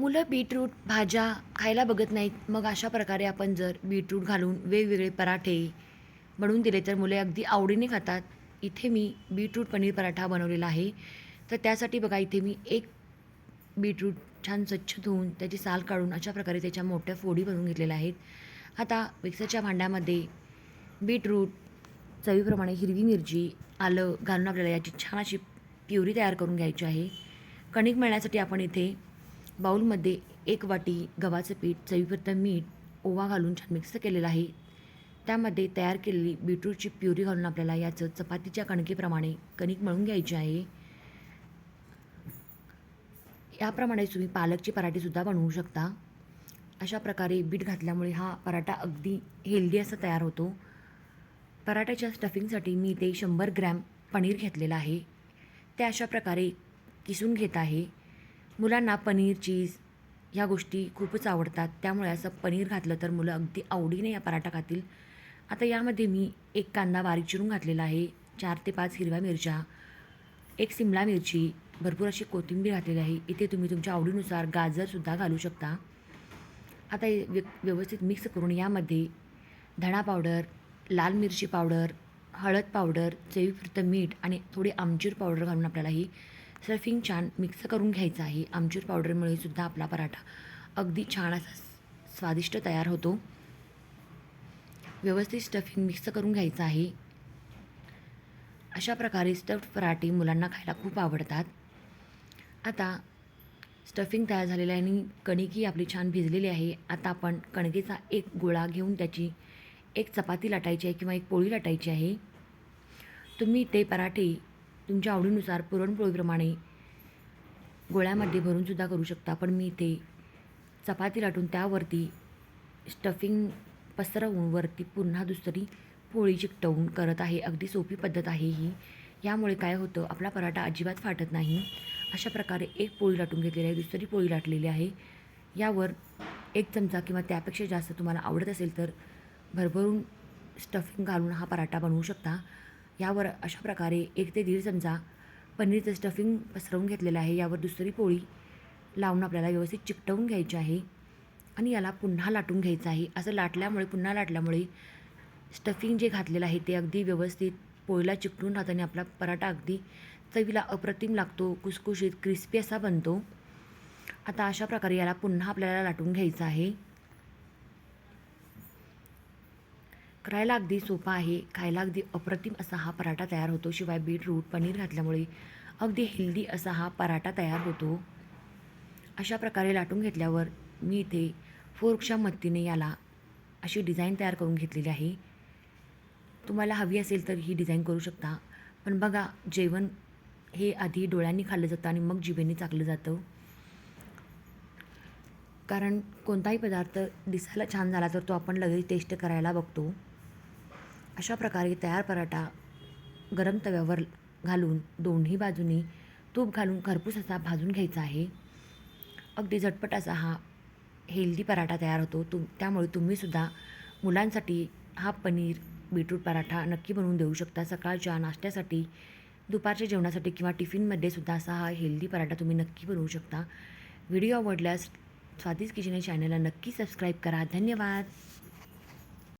मुलं बीटरूट भाज्या खायला बघत नाहीत. मग अशा प्रकारे आपण जर बीटरूट घालून वेगवेगळे पराठे बनवून दिले तर मुले अगदी आवडीने खातात. इथे मी बीटरूट पनीर पराठा बनवलेला आहे. तर त्यासाठी बघा इथे मी एक बीटरूट छान स्वच्छ धुवून त्याची साल काढून अशा प्रकारे त्याच्या मोठ्या फोडी बनवून घेतलेल्या आहेत. आता मिक्सरच्या भांड्यामध्ये बीटरूट चवीप्रमाणे हिरवी मिरची आलं घालून आपल्याला याची छान अशी प्युरी तयार करून घ्यायची आहे. कणिक मिळण्यासाठी आपण इथे बाऊलमध्ये एक वाटी गव्हाचं पीठ चवीपुरतं मीठ ओवा घालून छान मिक्स केलेलं आहे. त्यामध्ये तयार केलेली बीटरूटची प्युरी घालून आपल्याला याचं चपातीच्या कणकेप्रमाणे कणिक मळून घ्यायची आहे. याप्रमाणे तुम्ही पालकची पराठीसुद्धा बनवू शकता. अशा प्रकारे बीट घातल्यामुळे हा पराठा अगदी हेल्दी असा तयार होतो. पराठ्याच्या स्टफिंगसाठी मी ते शंभर ग्रॅम पनीर घेतलेलं आहे. ते अशा प्रकारे किसून घेत आहे. मुलांना पनीर चीज ह्या गोष्टी खूपच आवडतात. त्यामुळे असं पनीर घातलं तर मुलं अगदी आवडीने या पराठा खातील. आता यामध्ये मी एक कांदा बारीक चिरून घातलेला आहे. चार ते पाच हिरव्या मिरच्या एक सिमला मिरची भरपूर अशी कोथिंबीर घातलेली आहे. इथे तुम्ही तुमच्या आवडीनुसार गाजरसुद्धा घालू शकता. आता व्य व्यवस्थित मिक्स करून यामध्ये धणा पावडर लाल मिरची पावडर हळद पावडर चवीपुरतं मीठ आणि थोडी आमचूर पावडर घालून आपल्याला ही स्टफिंग छान मिक्स करून घ्यायचं आहे. आमचूर पावडरमुळे सुद्धा आपला पराठा अगदी छान असा स्वादिष्ट तयार होतो. व्यवस्थित स्टफिंग मिक्स करून घ्यायचं आहे. अशा प्रकारे स्टफ्ड पराठे मुलांना खायला खूप आवडतात. आता स्टफिंग तयार झालेलं आहे आणि कणिकी आपली छान भिजलेली आहे. आता आपण कणकेचा एक गोळा घेऊन त्याची एक चपाती लाटायची आहे किंवा एक पोळी लाटायची आहे. तुम्ही ते पराठे तुमच्या आवडीनुसार पुरणपोळीप्रमाणे गोळ्यामध्ये भरूनसुद्धा करू शकता. पण मी ते चपाती लाटून त्यावरती स्टफिंग पसरवून वरती पुन्हा दुसरी पोळी चिकटवून करत आहे. अगदी सोपी पद्धत आहे ही. यामुळे काय होतं आपला पराठा अजिबात फाटत नाही. अशा प्रकारे एक पोळी लाटून घेतलेली आहे दुसरी पोळी लाटलेली आहे. यावर एक चमचा किंवा त्यापेक्षा जास्त तुम्हाला आवडत असेल तर भरभरून स्टफिंग घालून हा पराठा बनवू शकता. यावर अशा प्रकारे एक ते दीड चमचा पनीरचं स्टफिंग पसरवून घेतलेलं आहे. यावर दुसरी पोळी लावून आपल्याला व्यवस्थित चिकटवून घ्यायची आहे आणि याला पुन्हा लाटून घ्यायचं आहे. असं लाटल्यामुळे पुन्हा लाटल्यामुळे स्टफिंग जे घातलेलं आहे ते अगदी व्यवस्थित पोळीला चिकटून राहतं आणि आपला पराठा अगदी चवीला अप्रतिम लागतो. कुसकुशीत क्रिस्पी असा बनतो. आता अशा प्रकारे याला पुन्हा आपल्याला लाटून घ्यायचं आहे. करायला अगदी सोपा आहे. खायला अगदी अप्रतिम असा हा पराठा तयार होतो. शिवाय बीटरूट पनीर घातल्यामुळे अगदी हेल्दी असा हा पराठा तयार होतो. अशा प्रकारे लाटून घेतल्यावर मी इथे फोर्कच्या मदतीने याला अशी डिझाईन तयार करून घेतलेली आहे. तुम्हाला हवी असेल तर ही डिझाईन करू शकता. पण बघा जेवण हे आधी डोळ्यांनी खाल्लं जातं आणि मग जिभेने चाकलं जातं. कारण कोणताही पदार्थ दिसायला छान झाला तर तो आपण लगेच टेस्ट करायला बघतो. अशा प्रकारे तयार पराठा गरम तव्यावर घालून दोन्ही बाजूनी तूप घालून खरपूस असा भाजून घ्यायचा आहे. अगदी झटपट असा हा हेल्दी पराठा तयार होतो. तुम त्यामुळे तुम्हीसुद्धा मुलांसाठी हा पनीर बीटरूट पराठा नक्की बनवून देऊ शकता. सकाळच्या नाश्त्यासाठी दुपारच्या जेवणासाठी किंवा टिफिनमध्ये सुद्धा असा हा हेल्दी पराठा तुम्ही नक्की बनवू शकता. व्हिडिओ आवडल्यास स्वादिष्ट किचन या चॅनलला नक्की सबस्क्राईब करा. धन्यवाद!